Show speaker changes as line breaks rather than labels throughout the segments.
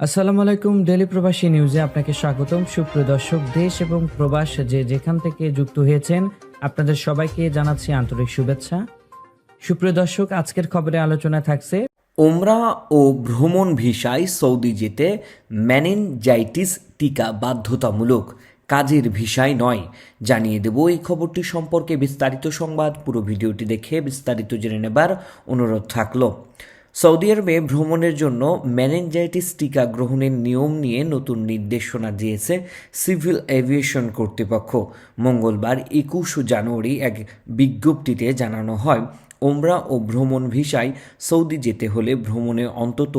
আসসালামু আলাইকুম ডেলি প্রবাসী নিউজে আপনাকে স্বাগতম। সুপ্রিয় দর্শক, দেশ এবং প্রবাস যে যেখান থেকে যুক্ত হয়েছেন, আপনাদের সবাইকে জানাচ্ছি আন্তরিক শুভেচ্ছা। সুপ্রিয় দর্শক, আজকের খবরে আলোচনা থাকছে
ওমরা ও ভ্রমণ ভিসায় সৌদি যেতে ম্যানেনজাইটিস টিকা বাধ্যতামূলক, কাজের ভিসায় নয়। জানিয়ে দেব এই খবরটি সম্পর্কে বিস্তারিত সংবাদ। পুরো ভিডিওটি দেখে বিস্তারিত জেনে নেবার অনুরোধ থাকল। সৌদি আরবে ভ্রমণের জন্য ম্যানেঞ্জাইটিস টিকা গ্রহণের নিয়ম নিয়ে নতুন নির্দেশনা দিয়েছে সিভিল এভিয়েশন কর্তৃপক্ষ। মঙ্গলবার একুশ জানুয়ারি এক বিজ্ঞপ্তিতে জানানো হয় ওমরা ও ভ্রমণ ভিসায় সৌদি যেতে হলে ভ্রমণে অন্তত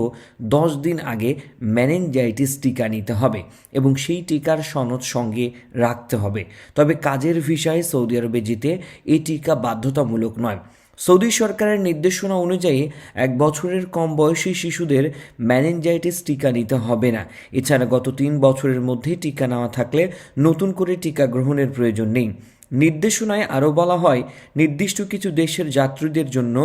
দশ দিন আগে ম্যানেঞ্জাইটিস টিকা নিতে হবে এবং সেই টিকার সনদ সঙ্গে রাখতে হবে। তবে কাজের ভিসায় সৌদি আরবে যেতে এই টিকা বাধ্যতামূলক নয়। সৌদি সরকারের নির্দেশনা অনুযায়ী এক বছরের কম বয়সী শিশুদের ম্যানেঞ্জাইটিস টিকা নিতে হবে না। এছাড়া গত তিন বছরের মধ্যে টিকা নেওয়া থাকলে নতুন করে টিকা গ্রহণের প্রয়োজন নেই। নির্দেশনায় আরও বলা হয়, নির্দিষ্ট কিছু দেশের যাত্রীদের জন্য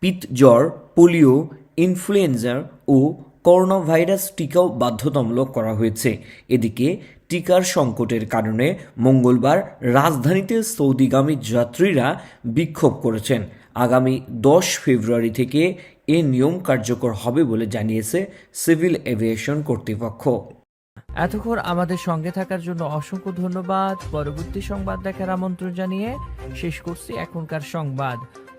পিত জ্বর, পোলিও, ইনফ্লুয়েঞ্জা ও করোনা ভাইরাস টিকাও বাধ্যতামূলক করা হয়েছে। এদিকে টিকার সংকটের কারণে মঙ্গলবার রাজধানীতে সৌদিগামী যাত্রীরা বিক্ষোভ করেছেন। আগামী দশ ফেব্রুয়ারি থেকে এ নিয়ম কার্যকর হবে বলে জানিয়েছে সিভিল এভিয়েশন কর্তৃপক্ষ।
এতক্ষণ আমাদের সঙ্গে থাকার জন্য অসংখ্য ধন্যবাদ। পরবর্তী সংবাদ দেখার আমন্ত্রণ জানিয়ে শেষ করছি এখনকার সংবাদ।